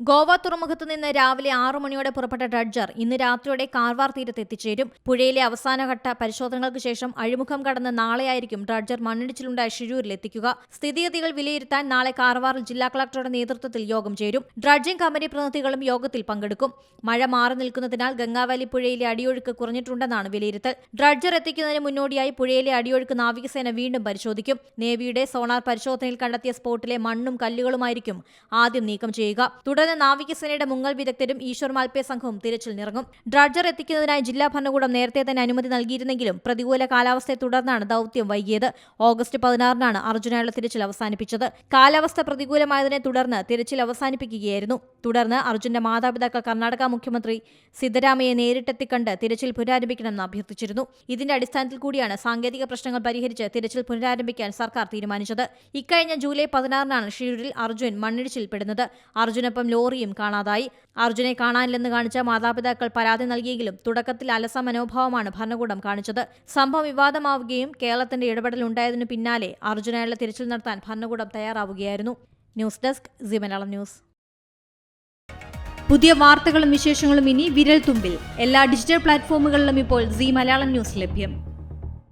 ഗോവ തുറമുഖത്ത് നിന്ന് രാവിലെ ആറു മണിയോടെ പുറപ്പെട്ട ഡ്രഡ്ജർ ഇന്ന് രാത്രിയോടെ കാർവാർ തീരത്ത് എത്തിച്ചേരും. പുഴയിലെ അവസാനഘട്ട പരിശോധനകൾക്ക് ശേഷം അഴിമുഖം കടന്ന് നാളെയായിരിക്കും ഡ്രഡ്ജർ മണ്ണിടിച്ചിലുണ്ടായ ഷിരൂരിൽ എത്തിക്കുക. സ്ഥിതിഗതികൾ വിലയിരുത്താൻ നാളെ കാർവാറിൽ ജില്ലാ കളക്ടറുടെ നേതൃത്വത്തിൽ യോഗം ചേരും. ഡ്രഡ്ജിംഗ് കമ്പനി പ്രതിനിധികളും യോഗത്തിൽ പങ്കെടുക്കും. മഴ മാറി നിൽക്കുന്നതിനാൽ ഗംഗാവാലി പുഴയിലെ അടിയൊഴുക്ക് കുറഞ്ഞിട്ടുണ്ടെന്നാണ് വിലയിരുത്തൽ. ഡ്രഡ്ജർ എത്തിക്കുന്നതിന് മുന്നോടിയായി പുഴയിലെ അടിയൊഴുക്ക് നാവികസേന വീണ്ടും പരിശോധിക്കും. നേവിയുടെ സോണാർ പരിശോധനയിൽ കണ്ടെത്തിയ സ്പോട്ടിലെ മണ്ണും കല്ലുകളുമായിരിക്കും ആദ്യം നീക്കം ചെയ്യുക. തുടർന്ന് നാവികസേനയുടെ മുങ്ങൽ വിദഗ്ധരും ഈശ്വർ മാൽപേ സംഘവും തിരച്ചിൽ തിരച്ചിലിനിറങ്ങും. ഡ്രഡ്ജർ എത്തിക്കുന്നതിനായി ജില്ലാ ഭരണകൂടം നേരത്തെ തന്നെ അനുമതി നൽകിയിരുന്നെങ്കിലും പ്രതികൂല കാലാവസ്ഥയെ തുടർന്നാണ് ദൌത്യം വൈകിയത്. ഓഗസ്റ്റ് പതിനാറിനാണ് അർജുനായുള്ള തിരച്ചിൽ അവസാനിപ്പിച്ചത്. കാലാവസ്ഥ പ്രതികൂലമായതിനെ തുടർന്ന് തിരച്ചിൽ അവസാനിപ്പിക്കുകയായിരുന്നു. തുടർന്ന് അർജുന്റെ മാതാപിതാക്കൾ കർണാടക മുഖ്യമന്ത്രി സിദ്ധരാമയെ നേരിട്ടെത്തി കണ്ട് തിരച്ചിൽ പുനരാരംഭിക്കണമെന്ന് അഭ്യർത്ഥിച്ചിരുന്നു. ഇതിന്റെ അടിസ്ഥാനത്തിൽ കൂടിയാണ് സാങ്കേതിക പ്രശ്നങ്ങൾ പരിഹരിച്ച് തിരച്ചിൽ പുനരാരംഭിക്കാൻ സർക്കാർ തീരുമാനിച്ചത്. ഇക്കഴിഞ്ഞ ജൂലൈ പതിനാറിനാണ് ഷിരൂരിൽ അർജുൻ മണ്ണിടിച്ചിൽപ്പെടുന്നത്. അർജുനൊപ്പം ലോറിയും കാണാതായി. അർജുനെ കാണാനില്ലെന്ന് കാണിച്ച മാതാപിതാക്കൾ പരാതി നൽകിയെങ്കിലും തുടക്കത്തിൽ അലസ മനോഭാവമാണ് ഭരണകൂടം കാണിച്ചത്. സംഭവം വിവാദമാവുകയും കേരളത്തിന്റെ ഇടപെടൽ ഉണ്ടായതിനു പിന്നാലെ അർജുനായുള്ള തിരച്ചിൽ നടത്താൻ ഭരണകൂടം തയ്യാറാവുകയായിരുന്നു. News desk Zee Malayalam news. പുതിയ വാർത്തകളും വിശേഷങ്ങളും ഇനി വിരൽ തുമ്പിൽ എല്ലാ ഡിജിറ്റൽ പ്ലാറ്റ്ഫോമുകളിലും ഇപ്പോൾ സി മലയാളം ന്യൂസ് ലഭ്യം.